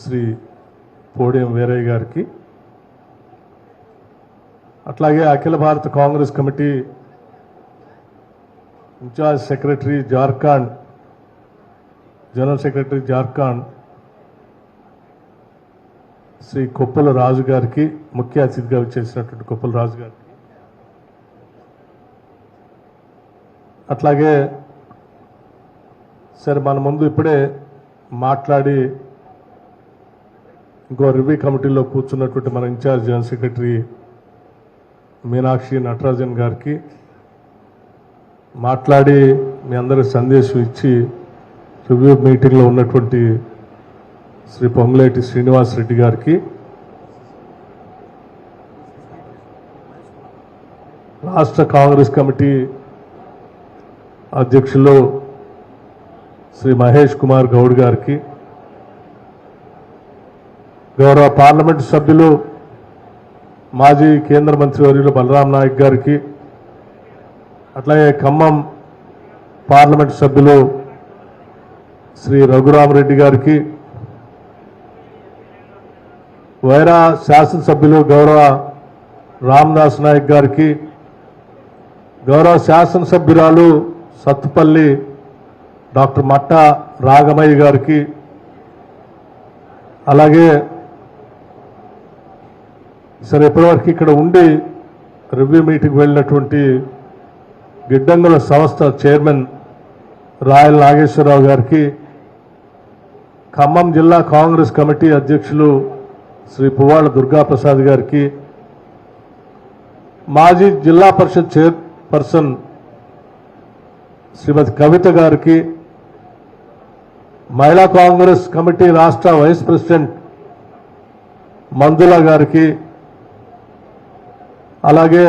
Shri podium Veeraiah గారికి. అట్లాగే Akhila Bharata Congress committee incharge secretary Jharkhand general secretary Jharkhand Shri Koppala Raju గారికి ముఖ్య అతిథిగా చేసినటువంటి కొప్పల రాజు గారికి. అట్లాగే సరే మన ముందు ఇప్పుడే మాట్లాడి ఇంకో రివ్యూ కమిటీలో కూర్చున్నటువంటి మన incharge general secretary Meenakshi Natarajan గారికి మాట్లాడి మీ అందరికి సందేశం ఇచ్చి రివ్యూ మీటింగ్లో ఉన్నటువంటి శ్రీ పొంగులేటి శ్రీనివాస్ రెడ్డి గారికి రాష్ట్ర కాంగ్రెస్ కమిటీ అధ్యక్షులు శ్రీ మహేష్ కుమార్ గౌడ్ గారికి గౌరవ పార్లమెంటు సభ్యులు మాజీ కేంద్ర మంత్రివర్యులు బలరాం నాయక్ గారికి అట్లాగే ఖమ్మం పార్లమెంటు సభ్యులు శ్రీ రఘురామరెడ్డి గారికి వైరా శాసనసభ్యులు గౌరవ రామదాస్ నాయక్ గారికి గౌరవ శాసనసభ్యురాలు సత్తుపల్లి డాక్టర్ మట్ట రాగమయ్య గారికి అలాగే సరే ఇప్పటివరకు ఇక్కడ ఉండి రివ్యూ మీటింగ్ వెళ్ళినటువంటి గిడ్డంగుల సంస్థ చైర్మన్ రాయల్ నాగేశ్వరరావు గారికి ఖమ్మం జిల్లా కాంగ్రెస్ కమిటీ అధ్యక్షులు శ్రీ పువ్వాళ్ళ దుర్గాప్రసాద్ గారికి మాజీ జిల్లా పరిషత్ చైర్పర్సన్ శ్రీమతి కవిత గారికి మహిళా కాంగ్రెస్ కమిటీ రాష్ట్ర వైస్ ప్రెసిడెంట్ మందుల గారికి అలాగే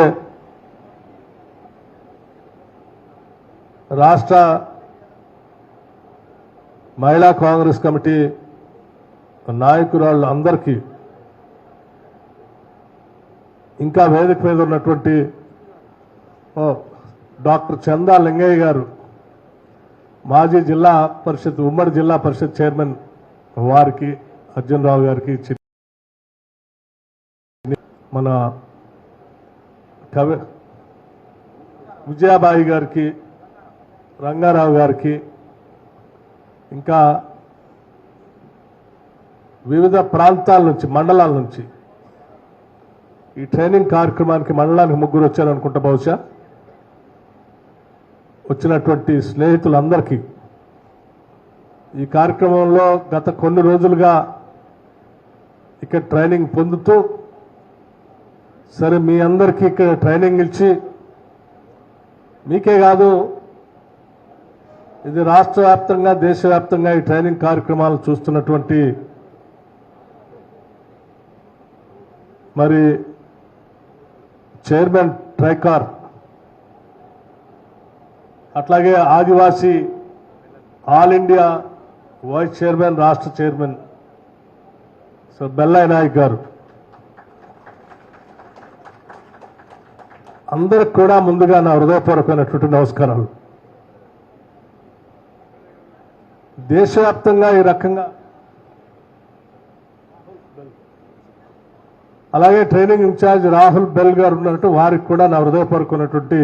రాష్ట్ర మహిళా కాంగ్రెస్ కమిటీ నాయకురాళ్ళు అందరికీ ఇంకా వేదిక మీద ఉన్నటువంటి ఓ, డాక్టర్ చందా లింగయ్య గారు మాజీ జిల్లా పరిషత్ ఉమ్మడి జిల్లా పరిషత్ చైర్మన్ వారికి అర్జున్ రావు గారికి మన కవి విజయాబాయి గారికి రంగారావు గారికి ఇంకా వివిధ ప్రాంతాల నుంచి మండలాల నుంచి ఈ ట్రైనింగ్ కార్యక్రమానికి మండలానికి ముగ్గురు వచ్చారు అనుకుంటా బహుశా. వచ్చినటువంటి స్నేహితులందరికీ ఈ కార్యక్రమంలో గత కొన్ని రోజులుగా ఇక్కడ ట్రైనింగ్ పొందుతూ సరే మీ అందరికీ ఇక్కడ ట్రైనింగ్ ఇచ్చి మీకే కాదు ఇది రాష్ట్ర వ్యాప్తంగా దేశవ్యాప్తంగా ఈ ట్రైనింగ్ కార్యక్రమాలు చూస్తున్నటువంటి మరి చైర్మన్ ట్రైకార్ అట్లాగే Adivasi all India vice chairman రాష్ట్ర చైర్మన్ సో బెల్లాయి నాయక్ గారు. అందరికి కూడా ముందుగా నా హృదయపూర్వకమైనటువంటి నమస్కారాలు. దేశవ్యాప్తంగా ఈ రకంగా అలాగే ట్రైనింగ్ ఇన్ఛార్జ్ రాహుల్ బెల్ గారు ఉన్నట్టు వారికి కూడా నా హృదయపూర్వకమైనటువంటి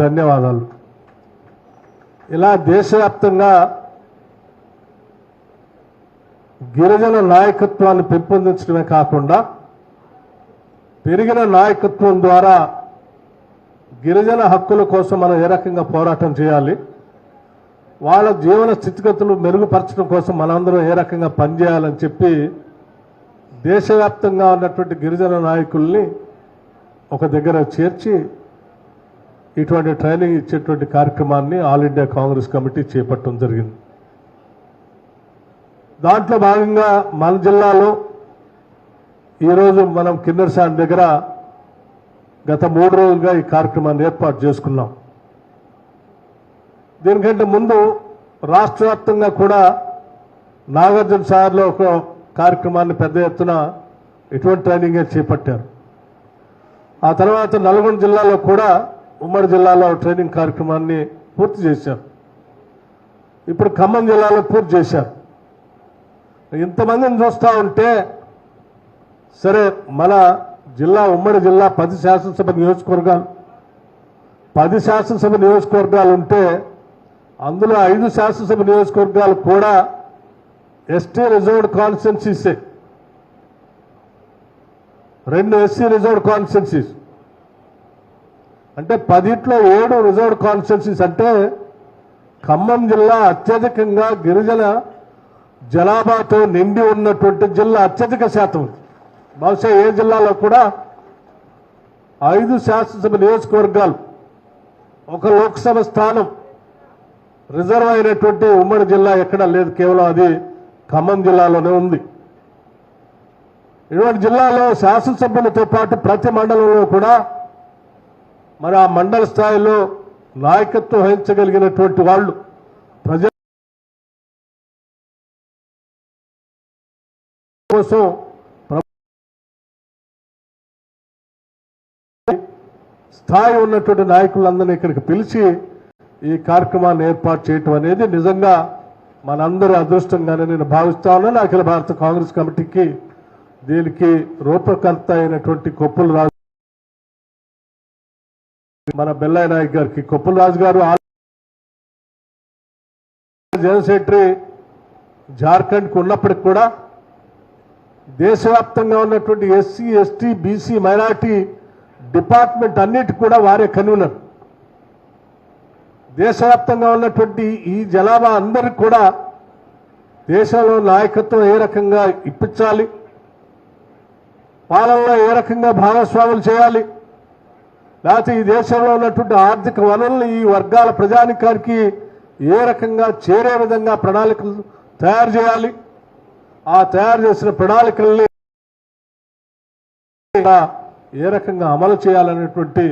ధన్యవాదాలు. ఇలా దేశవ్యాప్తంగా గిరిజన నాయకత్వాన్ని పెంపొందించడమే కాకుండా పెరిగిన నాయకత్వం ద్వారా గిరిజన హక్కుల కోసం మనం ఏ రకంగా పోరాటం చేయాలి? వాళ్ళ జీవన స్థితిగతులు మెరుగుపరచడం కోసం మనందరం ఏ రకంగా పనిచేయాలని చెప్పి దేశవ్యాప్తంగా ఉన్నటువంటి గిరిజన నాయకుల్ని ఒక దగ్గర చేర్చి ఇటువంటి ట్రైనింగ్ ఇచ్చేటువంటి కార్యక్రమాన్ని ఆల్ ఇండియా కాంగ్రెస్ కమిటీ చేపట్టడం జరిగింది. దాంట్లో భాగంగా మన జిల్లాలో ఈరోజు మనం కిన్నెరసాన్ దగ్గర గత మూడు రోజులుగా ఈ కార్యక్రమాన్ని ఏర్పాటు చేసుకున్నాం. దీనికంటే ముందు రాష్ట్ర వ్యాప్తంగా కూడా నాగార్జున సాగర్లో ఒక కార్యక్రమాన్ని పెద్ద ఎత్తున ఇటువంటి ట్రైనింగే చేపట్టారు. ఆ తర్వాత నల్గొండ జిల్లాలో కూడా ఉమ్మడి జిల్లాలో ట్రైనింగ్ కార్యక్రమాన్ని పూర్తి చేశారు. ఇప్పుడు ఖమ్మం జిల్లాలో పూర్తి చేశారు. ఇంతమందిని చూస్తూ ఉంటే సరే మన జిల్లా ఉమ్మడి జిల్లా పది శాసనసభ నియోజకవర్గాలు. పది శాసనసభ నియోజకవర్గాలు ఉంటే అందులో ఐదు శాసనసభ నియోజకవర్గాలు కూడా ఎస్టీ రిజర్వ్డ్ కాన్స్టిట్యున్సీసే రెండు ఎస్సీ రిజర్వ్డ్ కాన్స్టిట్యున్సీస్. అంటే పదిట్లో ఏడు రిజర్వ్డ్ కాన్స్టిట్యున్సీస్ అంటే ఖమ్మం జిల్లా అత్యధికంగా గిరిజన జనాభాతో నిండి ఉన్నటువంటి జిల్లా అత్యధిక శాతం ఉంది. బహుశా ఏ జిల్లాలో కూడా ఐదు శాసనసభ నియోజకవర్గాలు ఒక లోక్సభ స్థానం రిజర్వ్ అయినటువంటి ఉమ్మడి జిల్లా ఎక్కడా లేదు కేవలం అది ఖమ్మం జిల్లాలోనే ఉంది. ఇటువంటి జిల్లాలో శాసనసభ్యులతో పాటు ప్రతి మండలంలో కూడా మరి ఆ మండల స్థాయిలో నాయకత్వం వహించగలిగినటువంటి వాళ్ళు ప్రజల కోసం స్థాయి ఉన్నటువంటి నాయకులందరినీ ఇక్కడికి పిలిచి ఈ కార్యక్రమాన్ని ఏర్పాటు చేయటం అనేది నిజంగా మనందరి అదృష్టంగానే నేను భావిస్తా ఉన్నాను. అఖిల భారత కాంగ్రెస్ కమిటీకి దీనికి రూపకర్త అయినటువంటి కొప్పుల రాజు మన బెల్లయ్య నాయక్ గారికి కొప్పుల రాజు గారు జనరల్ సెక్రటరీ జార్ఖండ్కి ఉన్నప్పటికి కూడా దేశవ్యాప్తంగా ఉన్నటువంటి SC ST BC minority department అన్నిటి కూడా వారే కన్వీనర్. దేశవ్యాప్తంగా ఉన్నటువంటి ఈ జనాభా అందరికి కూడా దేశంలో నాయకత్వం ఏ రకంగా ఇప్పించాలి? పాలనలో ఏ రకంగా భాగస్వాములు చేయాలి? లేకపోతే ఈ దేశంలో ఉన్నటువంటి ఆర్థిక వనరులు ఈ వర్గాల ప్రజానికానికి ఏ రకంగా చేరే విధంగా ప్రణాళికలు తయారు చేయాలి? ఆ తయారు చేసిన ప్రణాళికల్ని ఏ రకంగా అమలు చేయాలనేటువంటి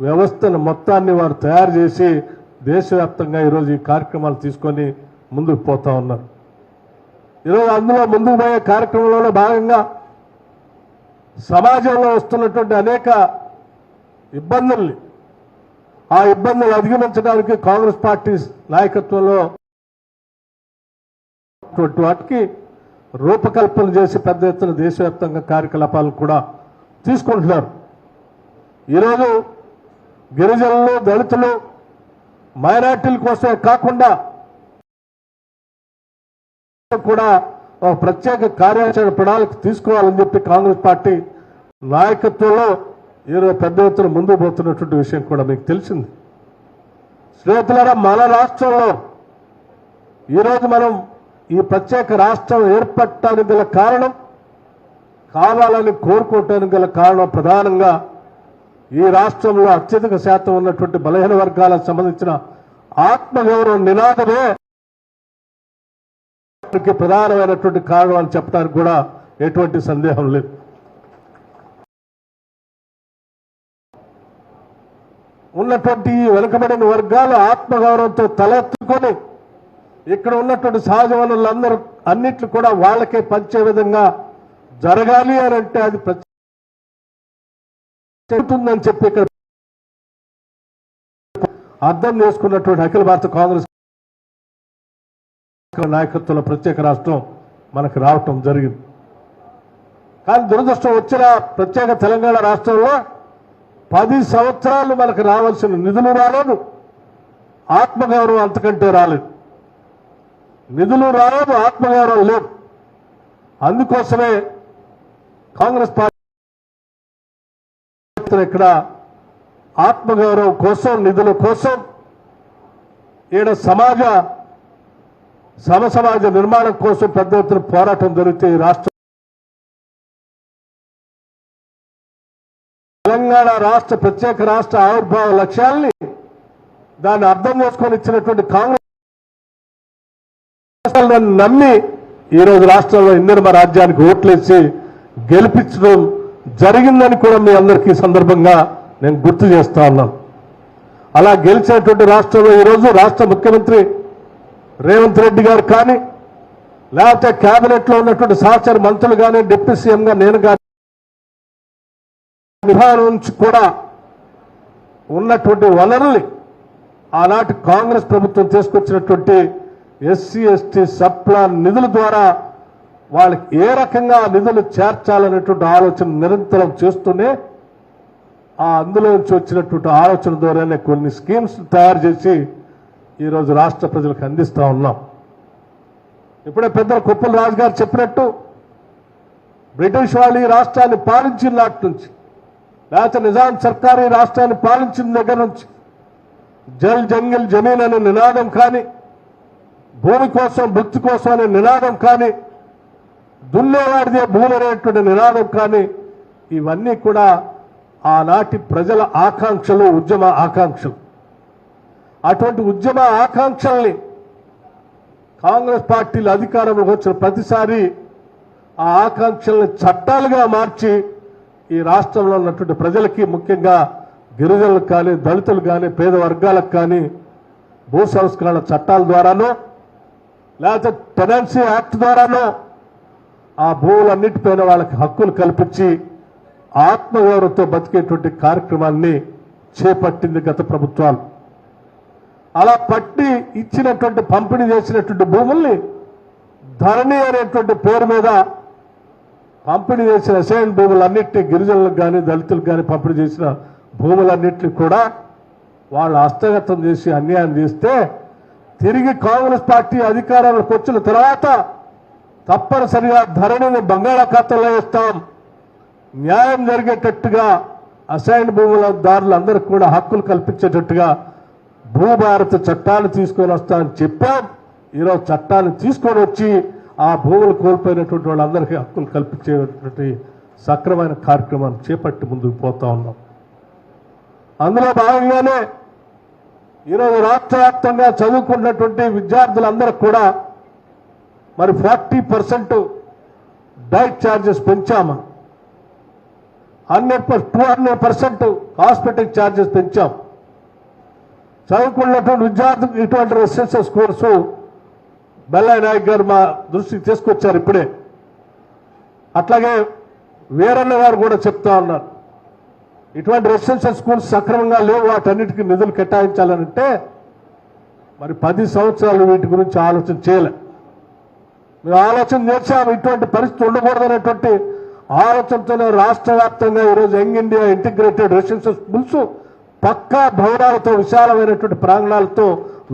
వ్యవస్థను మొత్తాన్ని వారు తయారు చేసి దేశవ్యాప్తంగా ఈరోజు ఈ కార్యక్రమాలు తీసుకొని ముందుకు పోతా ఉన్నారు. ఈరోజు అందులో ముందుకు పోయే కార్యక్రమంలో భాగంగా సమాజంలో వస్తున్నటువంటి అనేక ఇబ్బందుల్ని ఆ ఇబ్బందులు అధిగమించడానికి కాంగ్రెస్ పార్టీ నాయకత్వంలో అటువంటి వాటికి రూపకల్పన చేసి పెద్ద ఎత్తున దేశవ్యాప్తంగా కార్యకలాపాలు కూడా తీసుకుంటున్నారు. ఈరోజు గిరిజనులు దళితులు మైనార్టీల కోసమే కాకుండా కూడా ఒక ప్రత్యేక కార్యాచరణ ప్రణాళిక తీసుకోవాలని చెప్పి కాంగ్రెస్ పార్టీ నాయకత్వంలో ఈరోజు పెద్ద ఎత్తున ముందుకు పోతున్నటువంటి విషయం కూడా మీకు తెలిసింది. స్నేహితులారా మన రాష్ట్రంలో ఈరోజు మనం ఈ ప్రత్యేక రాష్ట్రం ఏర్పడటానికి గల కారణం కావాలని కోరుకోవటానికి గల కారణం ప్రధానంగా ఈ రాష్ట్రంలో అత్యధిక శాతం ఉన్నటువంటి బలహీన వర్గాలకు సంబంధించిన ఆత్మగౌరవం నినాదమే ప్రధానమైనటువంటి కారణం అని చెప్పడానికి కూడా ఎటువంటి సందేహం లేదు. ఉన్నటువంటి ఈ వెనుకబడిన వర్గాలు ఆత్మగౌరవంతో తలెత్తుకొని ఇక్కడ ఉన్నటువంటి సహజ వనరులందరూ అన్నిట్లు కూడా వాళ్ళకే పంచే విధంగా జరగాలి అని అంటే అది చెబుతుందని చెప్పి ఇక్కడ అర్థం చేసుకున్నటువంటి అఖిల భారత కాంగ్రెస్ నాయకత్వంలో ప్రత్యేక రాష్ట్రం మనకు రావటం జరిగింది. కానీ దురదృష్టం వచ్చిన ప్రత్యేక తెలంగాణ రాష్ట్రంలో పది సంవత్సరాలు మనకు రావాల్సిన నిధులు రాలేదు. ఆత్మగౌరవం అంతకంటే రాలేదు. నిధులు రాలేదు ఆత్మగౌరవం లేదు. అందుకోసమే కాంగ్రెస్ పార్టీ ఇక్కడ ఆత్మగౌరవం కోసం నిధుల కోసం ఈడ సమాజ సమ సమాజ నిర్మాణం కోసం పెద్ద ఎత్తున పోరాటం జరిగితే రాష్ట్ర రాష్ట్రం తెలంగాణ రాష్ట్ర ప్రత్యేక రాష్ట్ర ఆవిర్భావ లక్ష్యాల్ని దాన్ని అర్థం చేసుకొని ఇచ్చినటువంటి కాంగ్రెస్ నమ్మి ఈరోజు రాష్ట్రంలో ఇందిరమ రాజ్యానికి ఓట్లేసి గెలిపించడం జరిగిందని కూడా మీ అందరికీ సందర్భంగా నేను గుర్తు చేస్తా ఉన్నాను. అలా గెలిచినటువంటి రాష్ట్రంలో ఈరోజు రాష్ట్ర ముఖ్యమంత్రి రేవంత్ రెడ్డి గారు కానీ లేకపోతే క్యాబినెట్లో ఉన్నటువంటి సహచర మంత్రులు కానీ డిప్యూటీ సీఎంగా నేను కానీ విధానం నుంచి కూడా ఉన్నటువంటి వనరుల్ని ఆనాటి కాంగ్రెస్ ప్రభుత్వం తీసుకొచ్చినటువంటి ఎస్సీ ఎస్టీ సప్లా నిధుల ద్వారా వాళ్ళకి ఏ రకంగా నిధులు చేర్చాలనేటువంటి ఆలోచన నిరంతరం చేస్తూనే ఆ అందులో నుంచి వచ్చినటువంటి ఆలోచన ద్వారానే కొన్ని స్కీమ్స్ తయారు చేసి ఈరోజు రాష్ట్ర ప్రజలకు అందిస్తా ఉన్నాం. ఇప్పుడే పెద్దలు కుప్పల రాజు గారు చెప్పినట్టు బ్రిటిష్ వాళ్ళు ఈ రాష్ట్రాన్ని పాలించిన నాటి నుంచి లేకపోతే నిజాం సర్కార్ ఈ రాష్ట్రాన్ని పాలించిన దగ్గర నుంచి జల్ జంగిల్ జమీన్ అనే నినాదం కానీ భూమి కోసం భక్తి కోసం అనే నినాదం కానీ దున్నేవాడిదే భూమి అనేటువంటి నినాదం కానీ ఇవన్నీ కూడా ఆనాటి ప్రజల ఆకాంక్షలు ఉద్యమ ఆకాంక్షలు. అటువంటి ఉద్యమ ఆకాంక్షల్ని కాంగ్రెస్ పార్టీలు అధికారంలోకి వచ్చిన ప్రతిసారి ఆ ఆకాంక్షల్ని చట్టాలుగా మార్చి ఈ రాష్ట్రంలో ఉన్నటువంటి ప్రజలకి ముఖ్యంగా గిరిజనులకు కానీ దళితులు కానీ పేద వర్గాలకు కానీ భూ సంస్కరణ చట్టాల ద్వారానో లేకపోతే టెనెన్సీ యాక్ట్ ద్వారానో ఆ భూములన్నిటిపైన వాళ్ళకి హక్కులు కల్పించి ఆత్మగౌరవంతో బతికేటువంటి కార్యక్రమాన్ని చేపట్టింది గత ప్రభుత్వాలు. అలా పట్టి ఇచ్చినటువంటి పంపిణీ చేసినటువంటి భూముల్ని ధరణి అనేటువంటి పేరు మీద పంపిణీ చేసిన అసైన్ భూములన్నింటినీ గిరిజనులకు కానీ దళితులకు కానీ పంపిణీ చేసిన భూములన్నింటినీ కూడా వాళ్ళు హస్తగతం చేసి అన్యాయం చేస్తే తిరిగి కాంగ్రెస్ పార్టీ అధికారంలోకి వచ్చిన తర్వాత తప్పనిసరిగా ధరణిని బంగాళాఖాతంలో వేస్తాం. న్యాయం జరిగేటట్టుగా అసైన్ భూముల దారులందరికీ కూడా హక్కులు కల్పించేటట్టుగా భూభారత చట్టాలు తీసుకొని వస్తామని చెప్పాం. ఈరోజు చట్టాలు తీసుకొని వచ్చి ఆ భూములు కోల్పోయినటువంటి వాళ్ళందరికీ హక్కులు కల్పించేటువంటి సక్రమైన కార్యక్రమాన్ని చేపట్టి ముందుకు పోతా ఉన్నాం. అందులో భాగంగానే ఈరోజు రాష్ట్ర వ్యాప్తంగా చదువుకున్నటువంటి విద్యార్థులందరూ కూడా మరి forty percent diet charges పెంచాము. Hundred two hundred percent hospital charges పెంచాం. చదువుకున్నటువంటి విద్యార్థులకు ఇటువంటి రెసిడెన్షియల్ కోర్సు బెల్లయ్య నాయక్ గారు మా దృష్టికి తీసుకొచ్చారు ఇప్పుడే. అట్లాగే వీరన్న గారు కూడా చెప్తా ఉన్నారు. ఇటువంటి రెసిడెన్షియల్ స్కూల్స్ సక్రమంగా లేవు వాటన్నిటికీ నిధులు కేటాయించాలనంటే మరి పది సంవత్సరాలు వీటి గురించి ఆలోచన చేయలే. మేము ఆలోచన చేశాము ఇటువంటి పరిస్థితి ఉండకూడదనేటువంటి ఆలోచనతోనే రాష్ట్ర వ్యాప్తంగా ఈరోజు young India integrated residential schools పక్కా భవనాలతో విశాలమైనటువంటి ప్రాంగణాలతో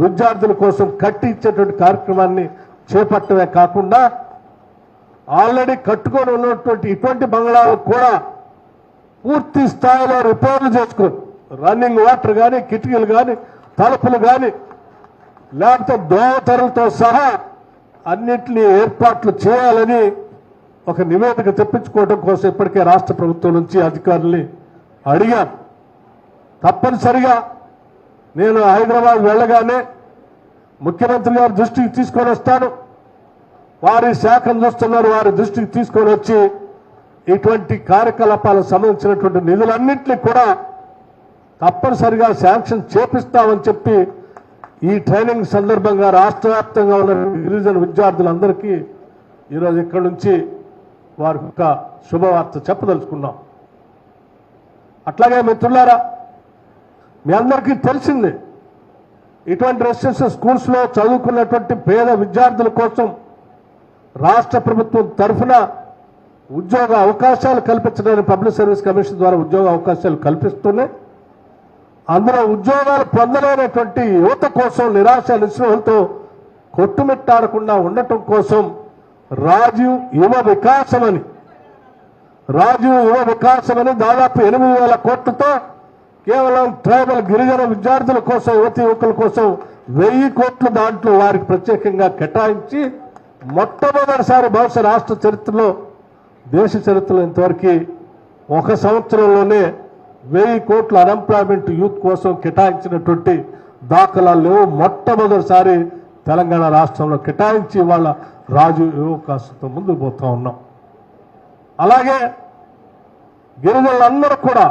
విద్యార్థుల కోసం కట్టి ఇచ్చేటువంటి కార్యక్రమాన్ని చేపట్టమే కాకుండా ఆల్రెడీ కట్టుకొని ఉన్నటువంటి ఇటువంటి బంగ్లాలు కూడా పూర్తి స్థాయిలో రిపేర్లు చేసుకొని రన్నింగ్ వాటర్ కానీ కిటికీలు కానీ తలుపులు కానీ లేకపోతే దోమతెరలతో సహా అన్నింటినీ ఏర్పాట్లు చేయాలని ఒక నివేదిక తెప్పించుకోవడం కోసం ఇప్పటికే రాష్ట్ర ప్రభుత్వం నుంచి అధికారుల్ని అడిగాను. తప్పనిసరిగా నేను హైదరాబాద్ వెళ్ళగానే ముఖ్యమంత్రి గారి దృష్టికి తీసుకొని వస్తాను. వారి శాఖను చూస్తున్నారు వారి దృష్టికి తీసుకొని వచ్చి ఇటువంటి కార్యకలాపాలకు సంబంధించినటువంటి నిధులన్నింటినీ కూడా తప్పనిసరిగా శాంక్షన్ చేపిస్తామని చెప్పి ఈ ట్రైనింగ్ సందర్భంగా రాష్ట్ర వ్యాప్తంగా ఉన్న గిరిజన విద్యార్థులందరికీ ఈరోజు ఇక్కడి నుంచి వారి యొక్క శుభవార్త చెప్పదలుచుకున్నాం. అట్లాగే మిత్రులారా మీ అందరికీ తెలిసిందే ఇటువంటి రెసిడెన్షియల్ స్కూల్స్లో చదువుకున్నటువంటి పేద విద్యార్థుల కోసం రాష్ట్ర ప్రభుత్వం తరఫున ఉద్యోగ అవకాశాలు కల్పించడానికి పబ్లిక్ సర్వీస్ కమిషన్ ద్వారా ఉద్యోగ అవకాశాలు కల్పిస్తూనే అందులో ఉద్యోగాలు పొందలేనటువంటి యువత కోసం నిరాశ నిస్పృహలతో కొట్టుమిట్టాడకుండా ఉండటం కోసం రాజీవ్ యువ వికాసం అని రాజీవ్ యువ వికాసం అని దాదాపు ఎనిమిది వేల కోట్లతో కేవలం ట్రైబల్ గిరిజన విద్యార్థుల కోసం యువతి యువకుల కోసం వెయ్యి కోట్లు దాంట్లో వారికి ప్రత్యేకంగా కేటాయించి మొట్టమొదటిసారి బహుశా రాష్ట్ర చరిత్రలో దేశ చరిత్రలో ఇంతవరకు ఒక సంవత్సరంలోనే వెయ్యి కోట్ల అన్ఎంప్లాయ్మెంట్ యూత్ కోసం కేటాయించినటువంటి దాఖలాలు మొట్టమొదటిసారి తెలంగాణ రాష్ట్రంలో కేటాయించి వాళ్ళ రాజు అవకాశంతో ముందుకు పోతూ ఉన్నాం. అలాగే గిరిజనులందరూ కూడా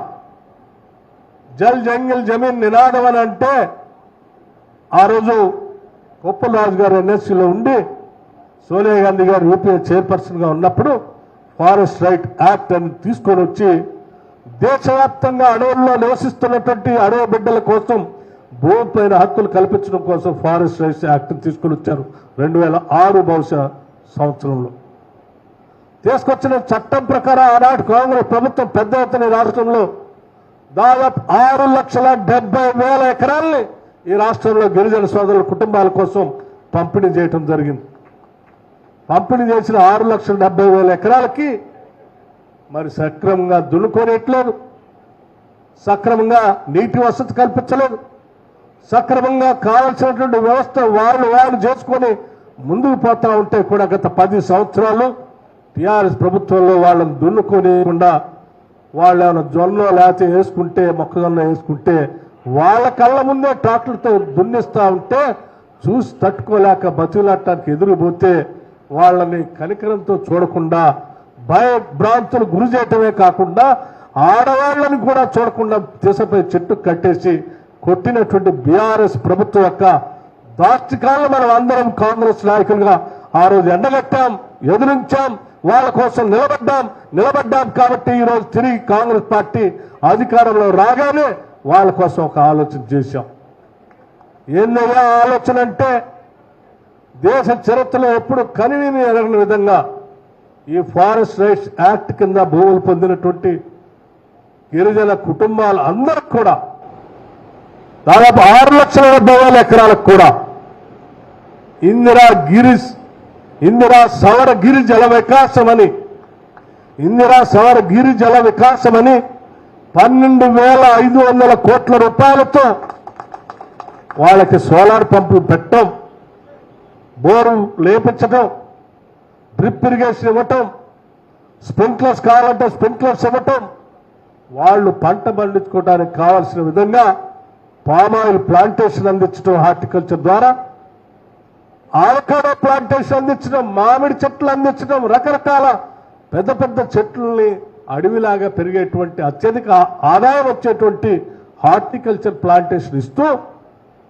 జల్ జంగిల్ జమీన్ నినాదం అని అంటే ఆ రోజు కొప్పలరాజు గారు ఎన్ఎస్సీలో ఉండి సోనియా గాంధీ గారు యూపీఏ చైర్పర్సన్గా ఉన్నప్పుడు ఫారెస్ట్ రైట్ యాక్ట్ అని తీసుకొని వచ్చి దేశవ్యాప్తంగా అడవుల్లో నివసిస్తున్నటువంటి అడవి బిడ్డల కోసం భూమిపైన హక్కులు కల్పించడం కోసం ఫారెస్ట్ రైట్స్ యాక్ట్ తీసుకొని వచ్చారు. రెండు వేల ఆరు బహుశా సంవత్సరంలో. తీసుకొచ్చిన చట్టం ప్రకారం ఆనాటి కాంగ్రెస్ ప్రభుత్వం పెద్ద ఎత్తున రాష్ట్రంలో దాదాపు ఆరు లక్షల డెబ్బై వేల ఎకరాల్ని ఈ రాష్ట్రంలో గిరిజన సోదరుల కుటుంబాల కోసం పంపిణీ చేయటం జరిగింది. పంపిణీ చేసిన ఆరు లక్షల డెబ్బై వేల ఎకరాలకి మరి సక్రమంగా దున్నుకోనేట్లేదు. సక్రమంగా నీటి వసతి కల్పించలేదు. సక్రమంగా కావలసినటువంటి వ్యవస్థ వాళ్ళు వాళ్ళు చేసుకొని ముందుకు పోతా ఉంటే కూడా గత పది సంవత్సరాలు టీఆర్ఎస్ ప్రభుత్వంలో వాళ్ళని దున్నుకోనియకుండా వాళ్ళు ఏమైనా జొన్న లేకపోతే వేసుకుంటే మొక్కజొన్న వేసుకుంటే వాళ్ళ కళ్ళ ముందే ట్రాక్టర్తో దున్నిస్తూ ఉంటే చూసి తట్టుకోలేక బతులాటానికి ఎదురుపోతే వాళ్ళని కనికరంతో చూడకుండా భయభ్రాంతులు గురి చేయటమే కాకుండా ఆడవాళ్ళని కూడా చూడకుండా దేశపై చెట్టు కట్టేసి కొట్టినటువంటి బీఆర్ఎస్ ప్రభుత్వం యొక్క దాష్టికాలను మనం అందరం కాంగ్రెస్ నాయకులుగా ఆ రోజు ఎండగట్టాం ఎదిరించాం వాళ్ళ కోసం నిలబడ్డాం నిలబడ్డాం కాబట్టి ఈ రోజు తిరిగి కాంగ్రెస్ పార్టీ అధికారంలో రాగానే వాళ్ళ కోసం ఒక ఆలోచన చేశాం. ఏందయ్యా ఆలోచన అంటే దేశ చరిత్రలో ఎప్పుడు కనివిని ఎరగని విధంగా ఈ ఫారెస్ట్ రైట్స్ యాక్ట్ కింద భూములు పొందినటువంటి గిరిజన కుటుంబాలు అందరికి కూడా దాదాపు ఆరు లక్షల డెబ్బై వేల ఎకరాలకు కూడా ఇందిరా గిరిస్ ఇందిరా సవర గిరి జల వికాసమని ఇందిరా సవర గిరి జల వికాసమని పన్నెండు వేల ఐదు వందల కోట్ల రూపాయలతో వాళ్ళకి సోలార్ పంపులు పెట్టడం బోరు లేపించడం డ్రిప్ ఇరిగేషన్ ఇవ్వటం స్ప్రింక్లర్స్ కావాలంటే స్ప్రింక్లర్స్ ఇవ్వటం వాళ్ళు పంట పండించుకోవడానికి కావాల్సిన విధంగా పామాయిల్ ప్లాంటేషన్ అందించడం హార్టికల్చర్ ద్వారా ఆవకాడో ప్లాంటేషన్ అందించడం మామిడి చెట్లు అందించడం రకరకాల పెద్ద పెద్ద చెట్లని అడవిలాగా పెరిగేటువంటి అత్యధిక ఆదాయం వచ్చేటువంటి హార్టికల్చర్ ప్లాంటేషన్ ఇస్తూ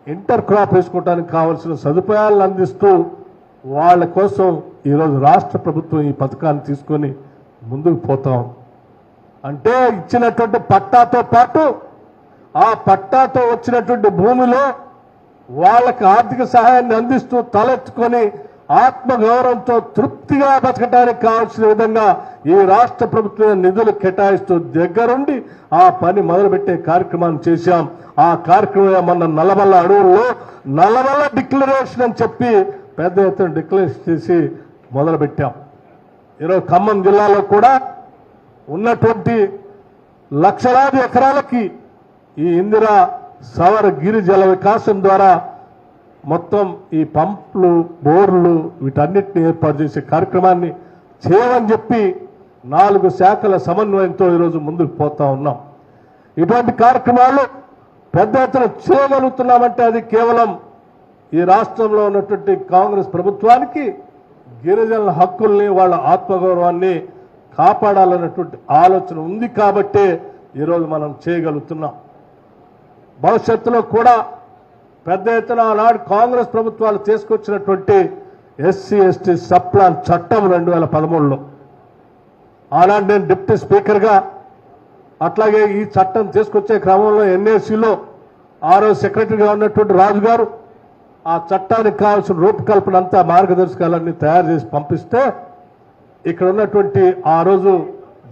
ఇంటర్ క్రాప్ వేసుకోవడానికి కావాల్సిన సదుపాయాలను అందిస్తూ వాళ్ళ కోసం ఈరోజు రాష్ట్ర ప్రభుత్వం ఈ పథకాన్ని తీసుకొని ముందుకు పోతాం అంటే ఇచ్చినటువంటి పట్టాతో పాటు ఆ పట్టాతో వచ్చినటువంటి భూమిలో వాళ్ళకి ఆర్థిక సహాయాన్ని అందిస్తూ తలెత్తుకొని ఆత్మగౌరవంతో తృప్తిగా బతకడానికి కావాల్సిన విధంగా ఈ రాష్ట్ర ప్రభుత్వం నిధులు కేటాయిస్తూ దగ్గరుండి ఆ పని మొదలుపెట్టే కార్యక్రమాన్ని చేశాం. ఆ కార్యక్రమం మన నల్లమల్ల అడవుల్లో నల్లమల్ల డిక్లరేషన్ అని చెప్పి పెద్ద ఎత్తున డిక్లరేషన్ చేసి మొదలుపెట్టాం. ఈరోజు ఖమ్మం జిల్లాలో కూడా ఉన్నటువంటి లక్షలాది ఎకరాలకి ఈ ఇందిరా సవర గిరి జల వికాసం ద్వారా మొత్తం ఈ పంపులు బోర్లు వీటన్నిటిని ఏర్పాటు చేసే కార్యక్రమాన్ని చేయమని చెప్పి నాలుగు శాఖల సమన్వయంతో ఈరోజు ముందుకు పోతా ఉన్నాం. ఇటువంటి కార్యక్రమాలు పెద్ద ఎత్తున చేయగలుగుతున్నామంటే అది కేవలం ఈ రాష్ట్రంలో ఉన్నటువంటి కాంగ్రెస్ ప్రభుత్వానికి గిరిజనుల హక్కుల్ని వాళ్ళ ఆత్మగౌరవాన్ని కాపాడాలన్నటువంటి ఆలోచన ఉంది కాబట్టే ఈరోజు మనం చేయగలుగుతున్నాం. భవిష్యత్తులో కూడా పెద్ద ఎత్తున ఆనాడు కాంగ్రెస్ ప్రభుత్వాలు తీసుకొచ్చినటువంటి ఎస్సీ ఎస్టీ సప్లాన్ చట్టం రెండు వేల పదమూడులో. ఆనాడు నేను డిప్యూటీ స్పీకర్గా అట్లాగే ఈ చట్టం తీసుకొచ్చే క్రమంలో ఎన్ఏసీలో ఆరో సెక్రటరీగా ఉన్నటువంటి రాజు గారు ఆ చట్టానికి కావాల్సిన రూపకల్పన అంతా మార్గదర్శకాలన్నీ తయారు చేసి పంపిస్తే ఇక్కడ ఉన్నటువంటి ఆ రోజు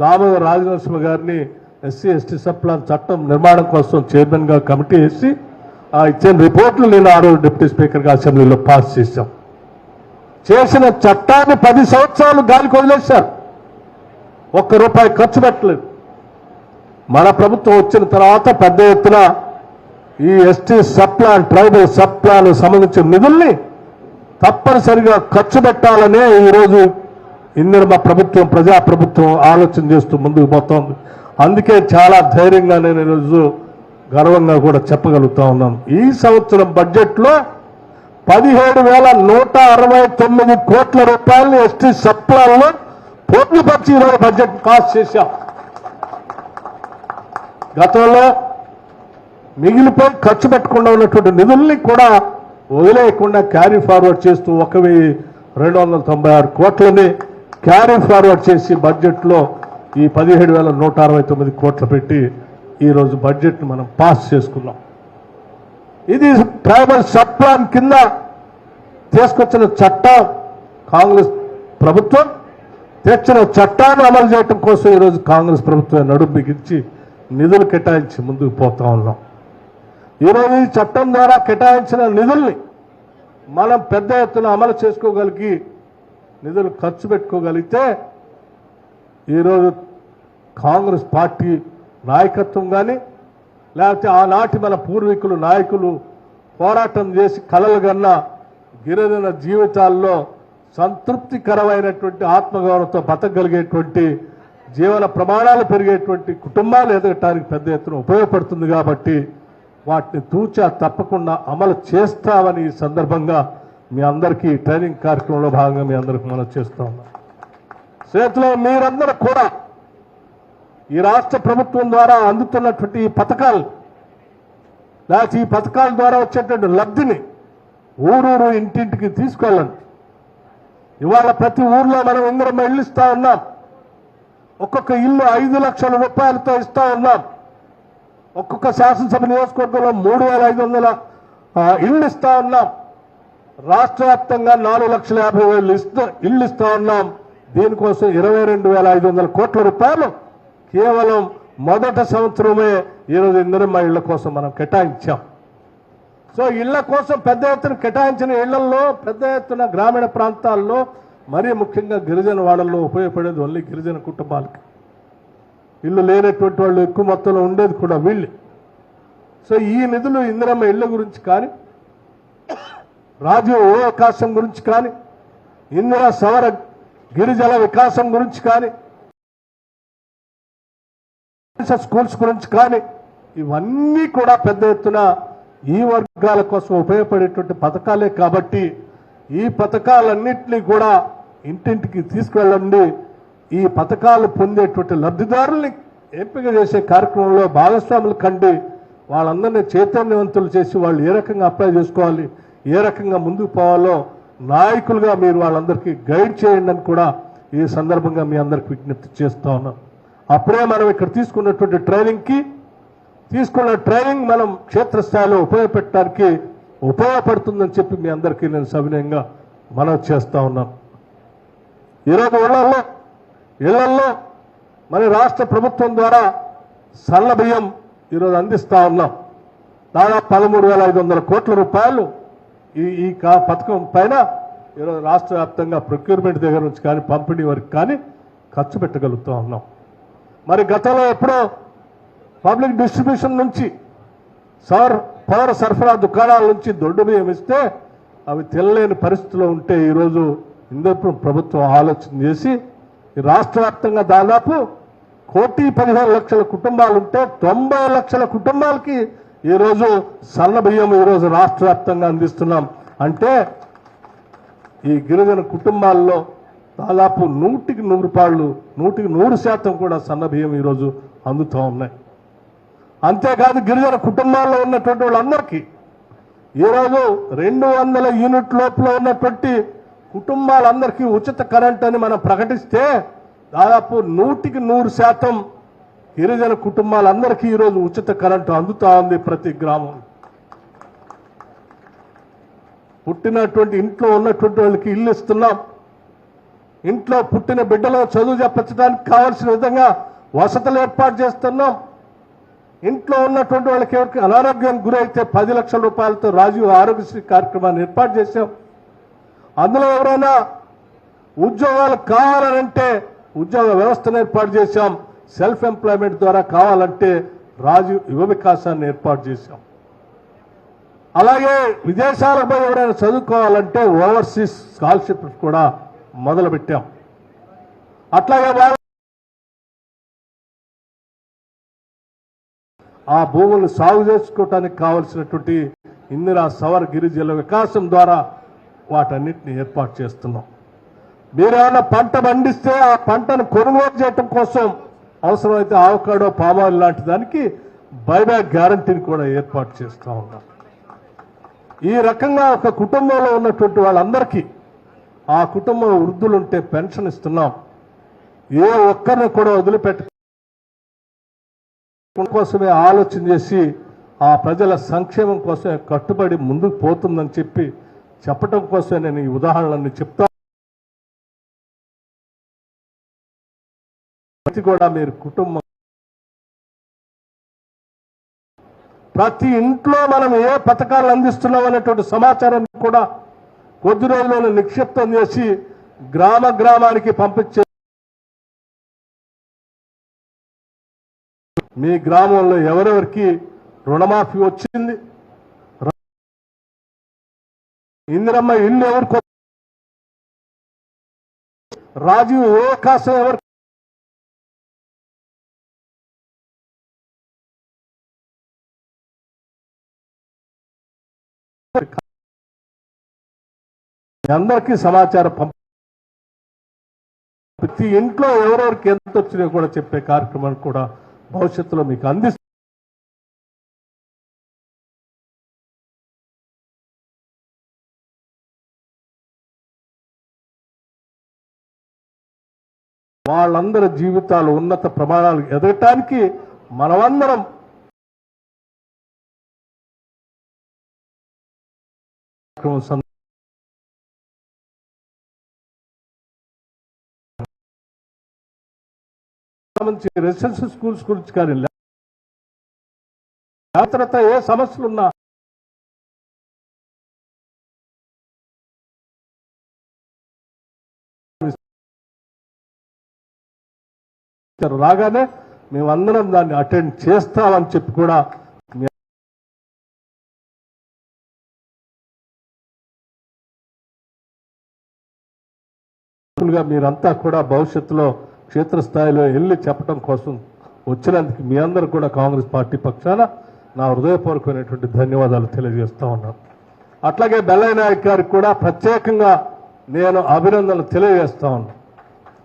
దామోదర్ రాజనరసింహ గారిని ఎస్సీ ఎస్టీ సప్లాన్ చట్టం నిర్మాణం కోసం చైర్మన్గా కమిటీ వేసి ఆ ఇచ్చిన రిపోర్ట్లు నేను ఆ రోజు డిప్యూటీ స్పీకర్గా అసెంబ్లీలో పాస్ చేశాం. చేసిన చట్టాన్ని పది సంవత్సరాలు గాలికి వదిలేశారు ఒక్క రూపాయి ఖర్చు పెట్టలేదు. మన ప్రభుత్వం వచ్చిన తర్వాత పెద్ద ఎత్తున ఈ ఎస్టీ సప్లాన్ ట్రైబల్ సప్లాన్ సంబంధించిన నిధుల్ని తప్పనిసరిగా ఖర్చు పెట్టాలనే ఈరోజు ఇందిరమ ప్రభుత్వం ప్రజా ప్రభుత్వం ఆలోచన చేస్తూ ముందుకు పోతోంది. అందుకే చాలా ధైర్యంగా నేను ఈరోజు గర్వంగా కూడా చెప్పగలుగుతా ఉన్నాను. ఈ సంవత్సరం బడ్జెట్లో పదిహేడు వేల నూట అరవై తొమ్మిది కోట్ల రూపాయలు ఎస్టీ సప్లాన్లో పొందుపరిచి ఈరోజు బడ్జెట్ పాస్ చేశాం. గతంలో మిగిలిపోయి ఖర్చు పెట్టకుండా ఉన్నటువంటి నిధుల్ని కూడా వదిలేయకుండా క్యారీ ఫార్వర్డ్ చేస్తూ ఒక వెయ్యి రెండు వందల తొంభై ఆరు కోట్లని క్యారీ ఫార్వర్డ్ చేసి బడ్జెట్లో ఈ పదిహేడు వేల నూట అరవై తొమ్మిది కోట్లు పెట్టి ఈరోజు బడ్జెట్ను మనం పాస్ చేసుకున్నాం. ఇది ట్రైబల్ సప్లాన్ కింద తీసుకొచ్చిన చట్టం. కాంగ్రెస్ ప్రభుత్వం తెచ్చిన చట్టాన్ని అమలు చేయటం కోసం ఈరోజు కాంగ్రెస్ ప్రభుత్వం నడుం బిగించి నిధులు కేటాయించి ముందుకు పోతా ఉన్నాం. ఈరోజు ఈ చట్టం ద్వారా కేటాయించిన నిధుల్ని మనం పెద్ద ఎత్తున అమలు చేసుకోగలిగి నిధులు ఖర్చు పెట్టుకోగలిగితే ఈరోజు కాంగ్రెస్ పార్టీ నాయకత్వం కానీ లేకపోతే ఆనాటి మన పూర్వీకులు నాయకులు పోరాటం చేసి కలలు కన్న గిరిజన జీవితాల్లో సంతృప్తికరమైనటువంటి ఆత్మగౌరవంతో బతకగలిగేటువంటి జీవన ప్రమాణాలు పెరిగేటువంటి కుటుంబాలు ఎదగటానికి పెద్ద ఎత్తున ఉపయోగపడుతుంది కాబట్టి వాటిని తూచా తప్పకుండా అమలు చేస్తామని ఈ సందర్భంగా మీ అందరికీ ట్రైనింగ్ కార్యక్రమంలో భాగంగా మీ అందరికి మనం చేస్తా ఉన్నాం. చేతిలో మీరందరూ కూడా ఈ రాష్ట్ర ప్రభుత్వం ద్వారా అందుతున్నటువంటి ఈ పథకాలు లేకపోతే ఈ పథకాల ద్వారా వచ్చేటువంటి లబ్ధిని ఊరూరు ఇంటింటికి తీసుకెళ్ళండి. ఇవాళ ప్రతి ఊర్లో మనం ఇందరం ఇల్లు ఇస్తా ఉన్నాం. ఒక్కొక్క ఇల్లు ఐదు లక్షల రూపాయలతో ఇస్తా ఉన్నాం. ఒక్కొక్క శాసనసభ నియోజకవర్గంలో మూడు వేల ఐదు వందల ఇళ్ళు ఇస్తా ఉన్నాం. రాష్ట్ర వ్యాప్తంగా నాలుగు లక్షల యాభై వేలు ఇస్తూ ఇళ్ళు ఇస్తా ఉన్నాం. దీనికోసం ఇరవై రెండు వేల ఐదు వందల కోట్ల రూపాయలు కేవలం మొదట సంవత్సరమే ఈరోజు ఇందిరమ్మ ఇళ్ళ కోసం మనం కేటాయించాం. సో ఇళ్ళ కోసం పెద్ద ఎత్తున కేటాయించిన ఇళ్ళలో పెద్ద ఎత్తున గ్రామీణ ప్రాంతాల్లో మరీ ముఖ్యంగా గిరిజన వాడల్లో ఉపయోగపడేది ఓన్లీ గిరిజన కుటుంబాలకి. ఇల్లు లేనటువంటి వాళ్ళు ఎక్కువ మొత్తంలో ఉండేది కూడా వీళ్ళే. సో ఈ నిధులు ఇందిరమ్మ ఇళ్ళ గురించి కానీ రాజీవ్ అవకాశం గురించి కానీ ఇందిరా సవర గిరిజల వికాసం గురించి కానీ స్కూల్స్ గురించి కానీ ఇవన్నీ కూడా పెద్ద ఎత్తున ఈ వర్గాల కోసం ఉపయోగపడేటువంటి పథకాలే కాబట్టి ఈ పథకాలన్నింటినీ కూడా ఇంటింటికి తీసుకెళ్ళండి ఈ పథకాలు పొందేటువంటి లబ్ధిదారుల్ని ఎంపిక చేసే కార్యక్రమంలో భాగస్వాములు కండి. వాళ్ళందరినీ చైతన్యవంతులు చేసి వాళ్ళు ఏ రకంగా అప్లై చేసుకోవాలి ఏ రకంగా ముందుకు పోవాలో నాయకులుగా మీరు వాళ్ళందరికీ గైడ్ చేయండి అని కూడా ఈ సందర్భంగా మీ అందరికి విజ్ఞప్తి చేస్తా ఉన్నాం. అప్పుడే మనం ఇక్కడ తీసుకున్నటువంటి ట్రైనింగ్కి తీసుకున్న ట్రైనింగ్ మనం క్షేత్రస్థాయిలో ఉపయోగపెట్టడానికి ఉపయోగపడుతుందని చెప్పి మీ అందరికీ నేను సవినయంగా మనం చేస్తా ఉన్నాను ఈరోజు ఊళ్ళల్లో ఇళ్ళల్లో మన రాష్ట్ర ప్రభుత్వం ద్వారా సన్న బియ్యం ఈరోజు అందిస్తా ఉన్నాం. దాదాపు పదమూడు వేల ఐదు వందల కోట్ల రూపాయలు ఈ ఈ కా పథకం పైన ఈరోజు రాష్ట్ర వ్యాప్తంగా ప్రొక్యూర్మెంట్ దగ్గర నుంచి కానీ పంపిణీ వరకు కానీ ఖర్చు పెట్టగలుగుతూ ఉన్నాం. మరి గతంలో ఎప్పుడో పబ్లిక్ డిస్ట్రిబ్యూషన్ నుంచి సౌర పౌర సరఫరా దుకాణాల నుంచి దొడ్డు బియ్యం ఇస్తే అవి తెల్లలేని పరిస్థితిలో ఉంటే ఈరోజు ఇంద్రపురం ప్రభుత్వం ఆలోచన చేసి రాష్ట్ర వ్యాప్తంగా దాదాపు కోటి పదిహేను లక్షల కుటుంబాలు ఉంటే తొంభై లక్షల కుటుంబాలకి ఈరోజు సన్న బియ్యం ఈరోజు రాష్ట్ర వ్యాప్తంగా అందిస్తున్నాం. అంటే ఈ గిరిజన కుటుంబాల్లో దాదాపు నూటికి నూరు పాళ్ళు నూటికి నూరు శాతం కూడా సన్న బియ్యం ఈరోజు అందుతూ ఉన్నాయి. అంతేకాదు గిరిజన కుటుంబాల్లో ఉన్నటువంటి వాళ్ళందరికీ ఈరోజు రెండు వందల యూనిట్ లోపల ఉన్నటువంటి కుటుంబాలందరికీ ఉచిత కరెంట్ అని మనం ప్రకటిస్తే దాదాపు నూటికి నూరు శాతం గిరిజన కుటుంబాలందరికీ ఈరోజు ఉచిత కరెంటు అందుతా ఉంది ప్రతి గ్రామం. పుట్టినటువంటి ఇంట్లో ఉన్నటువంటి వాళ్ళకి ఇల్లు ఇస్తున్నాం. ఇంట్లో పుట్టిన బిడ్డలో చదువు చెప్పించడానికి కావాల్సిన విధంగా వసతులు ఏర్పాటు చేస్తున్నాం. ఇంట్లో ఉన్నటువంటి వాళ్ళకి ఎవరికి అనారోగ్యానికి గురైతే పది లక్షల రూపాయలతో రాజీవ్ ఆరోగ్యశ్రీ కార్యక్రమాన్ని ఏర్పాటు చేశాం. అందులో ఎవరైనా ఉద్యోగాలు కావాలనంటే ఉద్యోగ వ్యవస్థను ఏర్పాటు చేశాం. సెల్ఫ్ ఎంప్లాయ్మెంట్ ద్వారా కావాలంటే రాజు యువ వికాసాన్ని ఏర్పాటు చేశాం. అలాగే విదేశాలపై ఎవరైనా చదువుకోవాలంటే ఓవర్సీస్ స్కాలర్షిప్ కూడా మొదలుపెట్టాం. అట్లాగే ఆ భూములు సాగు చేసుకోవటానికి కావలసినటువంటి ఇందిరా సవర్ గిరిజల వికాసం ద్వారా వాటన్నిటిని ఏర్పాటు చేస్తున్నాం. మీరేమైనా పంట పండిస్తే ఆ పంటను కొనుగోలు చేయటం కోసం అవసరమైతే ఆవకాడో పామాయిల్ లాంటి దానికి బైబ్యాక్ గ్యారంటీని కూడా ఏర్పాటు చేస్తూ ఉన్నాం. ఈ రకంగా ఒక కుటుంబంలో ఉన్నటువంటి వాళ్ళందరికీ ఆ కుటుంబం వృద్ధులుంటే పెన్షన్ ఇస్తున్నాం. ఏ ఒక్కరిని కూడా వదిలిపెట్ట కోసమే ఆలోచన చేసి ఆ ప్రజల సంక్షేమం కోసమే కట్టుబడి ముందుకు పోతుందని చెప్పి చెప్పటం కోసం నేను ఈ ఉదాహరణలను చెప్తా. ప్రతి కూడా మీరు కుటుంబం. ప్రతి ఇంట్లో మనం ఏ పథకాలు అందిస్తున్నాం అనేటువంటి సమాచారం కూడా కొద్ది రోజుల్లోనే నిక్షిప్తం చేసి గ్రామ గ్రామానికి పంపించే మీ గ్రామంలో ఎవరెవరికి రుణమాఫీ వచ్చింది? ఇందిరమ్మ ఇల్లు ఎవరు రాజీవ్ అవకాశం ఎవరు అందరికీ సమాచారం పంప ప్రతి ఇంట్లో ఎవరెవరికి ఎంత వచ్చినాయో కూడా చెప్పే కార్యక్రమాన్ని కూడా భవిష్యత్తులో మీకు అందిస్తారు వాళ్ళందరి జీవితాలు ఉన్నత ప్రమాణాలు ఎదగటానికి మనమందరం రెసిడెన్షియల్ స్కూల్స్ గురించి కానీ ఏ సమస్యలున్నా రాగానే మేమందరం దాన్ని అటెండ్ చేస్తామని చెప్పి కూడా మీరంతా కూడా భవిష్యత్తులో క్షేత్రస్థాయిలో వెళ్ళి చెప్పడం కోసం వచ్చినందుకు మీ అందరూ కూడా కాంగ్రెస్ పార్టీ పక్షాన నా హృదయపూర్వకమైనటువంటి ధన్యవాదాలు తెలియజేస్తా ఉన్నాను. అట్లాగే బెల్లయ్య నాయక్ గారికి కూడా ప్రత్యేకంగా నేను అభినందనలు తెలియజేస్తా ఉన్నాను.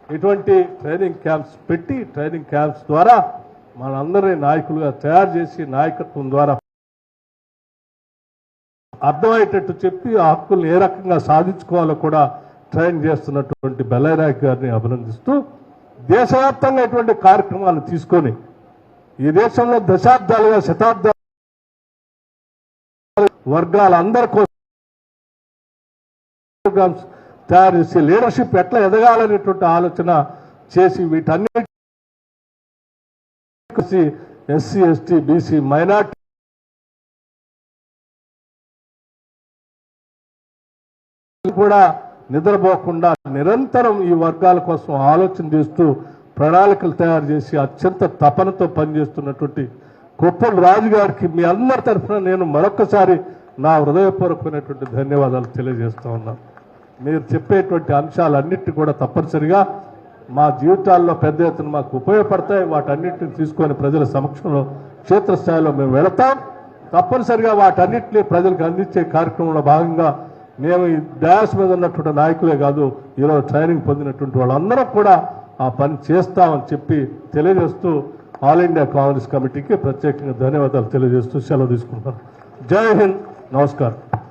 ఇటువంటి ట్రైనింగ్ క్యాంప్స్ పెట్టి ట్రైనింగ్ క్యాంప్స్ ద్వారా మనందరినీ నాయకులుగా తయారు చేసి నాయకత్వం ద్వారా అర్థమయ్యేటట్టు చెప్పి ఆ హక్కుల్ని ఏ రకంగా సాధించుకోవాలో కూడా ట్రైన్ చేస్తున్నటువంటి బెల్లయ్య గారిని అభినందిస్తూ దేశవ్యాప్తంగా ఇటువంటి కార్యక్రమాలు తీసుకొని ఈ దేశంలో దశాబ్దాలుగా శతాబ్దాలు వర్గాలందరి కోసం ప్రోగ్రామ్స్ తయారు చేసి లీడర్షిప్ ఎట్లా ఎదగాలనేటువంటి ఆలోచన చేసి వీటన్నిటి ఎస్సీ ఎస్టీ బీసీ మైనార్టీ కూడా నిద్రపోకుండా నిరంతరం ఈ వర్గాల కోసం ఆలోచన చేస్తూ ప్రణాళికలు తయారు చేసి అత్యంత తపనతో పనిచేస్తున్నటువంటి కుప్పలు రాజు గారికి మీ అందరి తరఫున నేను మరొకసారి నా హృదయపూర్వకమైనటువంటి ధన్యవాదాలు తెలియజేస్తా ఉన్నాను. మీరు చెప్పేటువంటి అంశాలన్నిటి కూడా తప్పనిసరిగా మా జీవితాల్లో పెద్ద ఎత్తున మాకు ఉపయోగపడతాయి. వాటన్నిటిని తీసుకొని ప్రజల సమక్షంలో క్షేత్రస్థాయిలో మేము వెళతాం. తప్పనిసరిగా వాటన్నిటిని ప్రజలకు అందించే కార్యక్రమంలో భాగంగా మేము ఈ డాష్ మీద ఉన్నటువంటి నాయకులే కాదు ఈరోజు ట్రైనింగ్ పొందినటువంటి వాళ్ళందరూ కూడా ఆ పని చేస్తామని చెప్పి తెలియజేస్తూ ఆల్ ఇండియా కాంగ్రెస్ కమిటీకి ప్రత్యేకంగా ధన్యవాదాలు తెలియజేస్తూ సెలవు తీసుకుంటాను జై హింద్. నమస్కారం.